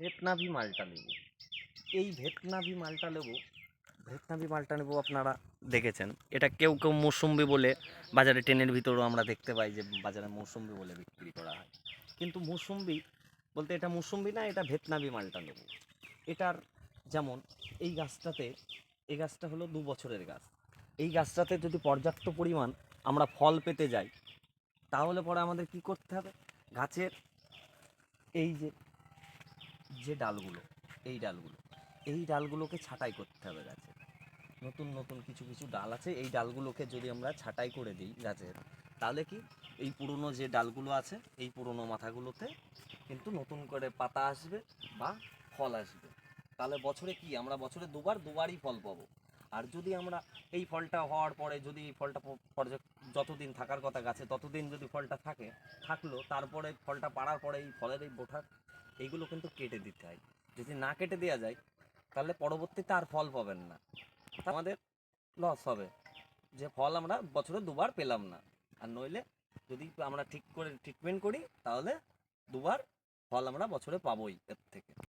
ভেতনাভি মালটা লেবু এই ভেতনাভি মালটা লেবু ভেতনাভি মালটা লেবু আপনারা দেখেছেন। এটা কেউ কেউ মৌসুম্বি বলে বাজারে ট্রেনের ভিতরেও আমরা দেখতে পাই যে বাজারে মৌসুম্বি বলে বিক্রি করা হয়। কিন্তু মৌসুম্বি বলতে এটা মৌসুম্বি না, এটা ভেতনাভি মালটা লেবু এটার যেমন এই গাছটাতে, এই গাছটা হলো দু বছরের গাছ। এই গাছটাতে যদি পর্যাপ্ত পরিমাণ আমরা ফল পেতে যাই, তাহলে পরে আমাদের কি করতে হবে? গাছের এই যে যে ডালগুলো, এই ডালগুলো, এই ডালগুলোকে ছাঁটাই করতে হবে গাছে। নতুন নতুন কিছু কিছু ডাল আছে, এই ডালগুলোকে যদি আমরা ছাঁটাই করে দিই গাছের, তাহলে কি এই পুরনো যে ডালগুলো আছে, এই পুরনো মাথাগুলোতে কিন্তু নতুন করে পাতা আসবে বা ফল আসবে। তাহলে বছরে কি, আমরা বছরে দুবার, দুবারই ফল পাবো। আর যদি আমরা এই ফলটা হওয়ার পরে যদি এই ফলটা যতদিন থাকার কথা গাছে, ততদিন যদি ফলটা থাকে, থাকল, তারপরে ফলটা পাড়ার পরে এই ফলের এই বোঠা এইগুলো কিন্তু কেটে দিতে হয়। যদি না কেটে দেওয়া যায়, তাহলে পরবর্তীতে আর ফল পাবেন না। আমাদের লস হবে। যে ফল আমরা বছরে দুবার পেলাম না। আর নইলে যদি আমরা ঠিক করে ট্রিটমেন্ট করি, তাহলে দুবার ফল আমরা বছরে পাবোই এর থেকে।